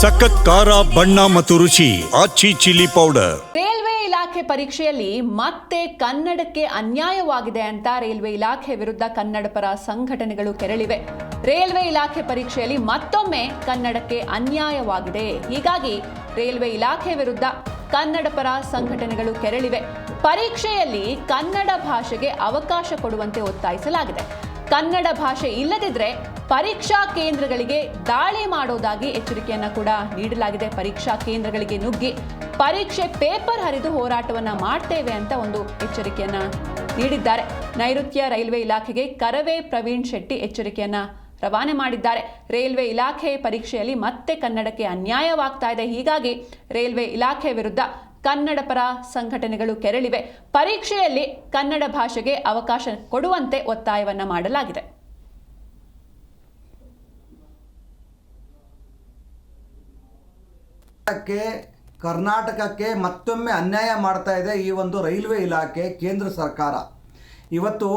ಸಖತ್ ಖಾರ, ಬಣ್ಣ ಮತ್ತು ರುಚಿ, ಆಚಿ ಚಿಲ್ಲಿ ಪೌಡರ್. ರೈಲ್ವೆ ಇಲಾಖೆ ಪರೀಕ್ಷೆಯಲ್ಲಿ ಮತ್ತೆ ಕನ್ನಡಕ್ಕೆ ಅನ್ಯಾಯವಾಗಿದೆ ಅಂತ ರೈಲ್ವೆ ಇಲಾಖೆ ವಿರುದ್ಧ ಕನ್ನಡ ಪರ ಸಂಘಟನೆಗಳು ಕೆರಳಿವೆ. ರೈಲ್ವೆ ಇಲಾಖೆ ಪರೀಕ್ಷೆಯಲ್ಲಿ ಮತ್ತೊಮ್ಮೆ ಕನ್ನಡಕ್ಕೆ ಅನ್ಯಾಯವಾಗಿದೆ. ಹೀಗಾಗಿ ರೈಲ್ವೆ ಇಲಾಖೆ ವಿರುದ್ಧ ಕನ್ನಡ ಪರ ಸಂಘಟನೆಗಳು ಕೆರಳಿವೆ. ಪರೀಕ್ಷೆಯಲ್ಲಿ ಕನ್ನಡ ಭಾಷೆಗೆ ಅವಕಾಶ ಕೊಡುವಂತೆ ಒತ್ತಾಯಿಸಲಾಗಿದೆ. ಕನ್ನಡ ಭಾಷೆ ಇಲ್ಲದಿದ್ರೆ ಪರೀಕ್ಷಾ ಕೇಂದ್ರಗಳಿಗೆ ದಾಳಿ ಮಾಡೋದಾಗಿ ಎಚ್ಚರಿಕೆಯನ್ನ ಕೂಡ ನೀಡಲಾಗಿದೆ. ಪರೀಕ್ಷಾ ಕೇಂದ್ರಗಳಿಗೆ ನುಗ್ಗಿ ಪರೀಕ್ಷೆ ಪೇಪರ್ ಹರಿದು ಹೋರಾಟವನ್ನ ಮಾಡ್ತೇವೆ ಅಂತ ಒಂದು ಎಚ್ಚರಿಕೆಯನ್ನ ನೀಡಿದ್ದಾರೆ. ನೈಋತ್ಯ ರೈಲ್ವೆ ಇಲಾಖೆಗೆ ಕರವೇ ಪ್ರವೀಣ್ ಶೆಟ್ಟಿ ಎಚ್ಚರಿಕೆಯನ್ನ ರವಾನೆ ಮಾಡಿದ್ದಾರೆ. ರೈಲ್ವೆ ಇಲಾಖೆ ಪರೀಕ್ಷೆಯಲ್ಲಿ ಮತ್ತೆ ಕನ್ನಡಕ್ಕೆ ಅನ್ಯಾಯವಾಗ್ತಾ ಇದೆ. ಹೀಗಾಗಿ ರೈಲ್ವೆ ಇಲಾಖೆ ವಿರುದ್ಧ ಕನ್ನಡ ಪರ ಸಂಘಟನೆಗಳು ಕೆರಳಿವೆ. ಪರೀಕ್ಷೆಯಲ್ಲಿ ಕನ್ನಡ ಭಾಷೆಗೆ ಅವಕಾಶ ಕೊಡುವಂತೆ ಒತ್ತಾಯವನ್ನು ಮಾಡಲಾಗಿದೆ. ಕ್ಕೆ ಕರ್ನಾಟಕಕ್ಕೆ ಮತ್ತೊಮ್ಮೆ ಅನ್ಯಾಯ ಮಾಡ್ತಾ ಇದೆ ಈ ಒಂದು ರೈಲ್ವೆ ಇಲಾಖೆ, ಕೇಂದ್ರ ಸರ್ಕಾರ. ಇವತ್ತು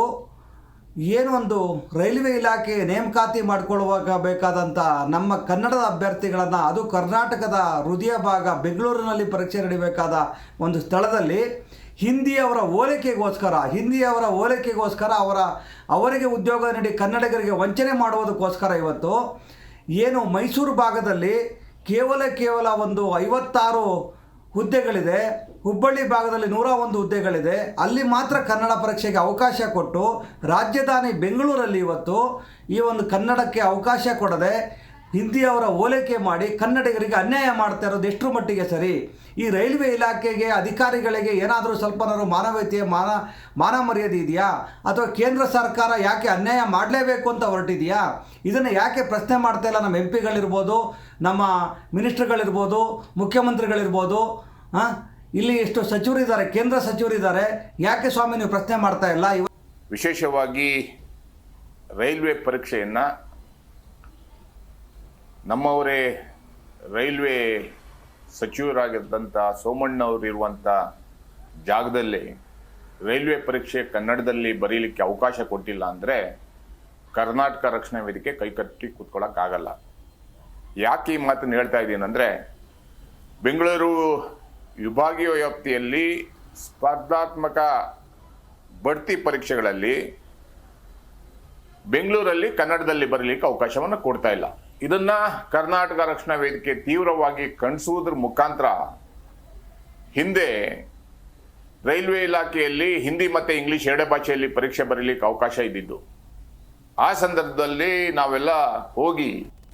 ಏನು ಒಂದು ರೈಲ್ವೆ ಇಲಾಖೆ ನೇಮಕಾತಿ ಮಾಡಿಕೊಳ್ಳುವಾಗ ಬೇಕಾದಂಥ ನಮ್ಮ ಕನ್ನಡದ ಅಭ್ಯರ್ಥಿಗಳನ್ನು, ಅದು ಕರ್ನಾಟಕದ ಹೃದಯ ಭಾಗ, ಬೆಂಗಳೂರಿನಲ್ಲಿ ಪರೀಕ್ಷೆ ನಡೀಬೇಕಾದ ಒಂದು ಸ್ಥಳದಲ್ಲಿ ಹಿಂದಿಯವರ ಹೋಲಿಕೆಗೋಸ್ಕರ ಹಿಂದಿಯವರ ಹೋಲಿಕೆಗೋಸ್ಕರ ಅವರ, ಅವರಿಗೆ ಉದ್ಯೋಗ ನೀಡಿ ಕನ್ನಡಿಗರಿಗೆ ವಂಚನೆ ಮಾಡುವುದಕ್ಕೋಸ್ಕರ ಇವತ್ತು ಏನು ಮೈಸೂರು ಭಾಗದಲ್ಲಿ ಕೇವಲ ಕೇವಲ ಒಂದು ಐವತ್ತಾರು ಹುದ್ದೆಗಳಿದೆ. ಹುಬ್ಬಳ್ಳಿ ಭಾಗದಲ್ಲಿ ನೂರ ಒಂದು ಹುದ್ದೆಗಳಿದೆ. ಅಲ್ಲಿ ಮಾತ್ರ ಕನ್ನಡ ಪರೀಕ್ಷೆಗೆ ಅವಕಾಶ ಕೊಟ್ಟು ರಾಜಧಾನಿ ಬೆಂಗಳೂರಲ್ಲಿ ಇವತ್ತು ಈ ಒಂದು ಕನ್ನಡಕ್ಕೆ ಅವಕಾಶ ಕೊಡದೆ ಹಿಂದಿಯವರ ಓಲೈಕೆ ಮಾಡಿ ಕನ್ನಡಿಗರಿಗೆ ಅನ್ಯಾಯ ಮಾಡ್ತಾ ಇರೋದು ಎಷ್ಟರ ಮಟ್ಟಿಗೆ ಸರಿ? ಈ ರೈಲ್ವೆ ಇಲಾಖೆಗೆ, ಅಧಿಕಾರಿಗಳಿಗೆ ಏನಾದರೂ ಸ್ವಲ್ಪನಾದ್ರು ಮಾನವೀಯತೆಯ ಮಾನ ಮಾನ ಮರ್ಯಾದೆ ಇದೆಯಾ? ಅಥವಾ ಕೇಂದ್ರ ಸರ್ಕಾರ ಯಾಕೆ ಅನ್ಯಾಯ ಮಾಡಲೇಬೇಕು ಅಂತ ಹೊರಟಿದೆಯಾ? ಇದನ್ನು ಯಾಕೆ ಪ್ರಶ್ನೆ ಮಾಡ್ತಾ ಇಲ್ಲ ನಮ್ಮ ಎಂ ಪಿಗಳಿರ್ಬೋದು ನಮ್ಮ ಮಿನಿಸ್ಟರ್ಗಳಿರ್ಬೋದು, ಮುಖ್ಯಮಂತ್ರಿಗಳಿರ್ಬೋದು? ಇಲ್ಲಿ ಎಷ್ಟು ಸಚಿವರಿದ್ದಾರೆ, ಕೇಂದ್ರ ಸಚಿವರಿದ್ದಾರೆ, ಯಾಕೆ ಸ್ವಾಮಿ ನೀವು ಪ್ರಶ್ನೆ ಮಾಡ್ತಾ ಇಲ್ಲ? ವಿಶೇಷವಾಗಿ ರೈಲ್ವೆ ಪರೀಕ್ಷೆಯನ್ನು ನಮ್ಮವರೇ ರೈಲ್ವೆ ಸಚಿವರಾಗಿದ್ದಂಥ ಸೋಮಣ್ಣವ್ರು ಇರುವಂಥ ಜಾಗದಲ್ಲಿ ರೈಲ್ವೆ ಪರೀಕ್ಷೆ ಕನ್ನಡದಲ್ಲಿ ಬರೀಲಿಕ್ಕೆ ಅವಕಾಶ ಕೊಟ್ಟಿಲ್ಲ ಅಂದರೆ ಕರ್ನಾಟಕ ರಕ್ಷಣಾ ವೇದಿಕೆ ಕೈಕಟ್ಟಿ ಕೂತ್ಕೊಳ್ಳೋಕ್ಕಾಗಲ್ಲ ಯಾಕೆ ಈ ಮಾತನ್ನು ಹೇಳ್ತಾ ಇದ್ದೀನಿ ಅಂದರೆ ಬೆಂಗಳೂರು ವಿಭಾಗೀಯ ವ್ಯಾಪ್ತಿಯಲ್ಲಿ ಸ್ಪರ್ಧಾತ್ಮಕ ಬಡ್ತಿ ಪರೀಕ್ಷೆಗಳಲ್ಲಿ ಬೆಂಗಳೂರಲ್ಲಿ ಕನ್ನಡದಲ್ಲಿ ಬರಲಿಕ್ಕೆ ಅವಕಾಶವನ್ನು ಕೊಡ್ತಾ ಇಲ್ಲ. ಇದನ್ನ ಕರ್ನಾಟಕ ರಕ್ಷಣಾ ವೇದಿಕೆ ತೀವ್ರವಾಗಿ ಖಂಡಿಸುವುದರ ಮುಖಾಂತರ ಹಿಂದೆ ರೈಲ್ವೆ ಇಲಾಖೆಯಲ್ಲಿ ಹಿಂದಿ ಮತ್ತು ಇಂಗ್ಲಿಷ್ ಎರಡೇ ಭಾಷೆಯಲ್ಲಿ ಪರೀಕ್ಷೆ ಬರೀಲಿಕ್ಕೆ ಅವಕಾಶ ಇದ್ದಿದ್ದು. ಆ ಸಂದರ್ಭದಲ್ಲಿ ನಾವೆಲ್ಲ ಹೋಗಿ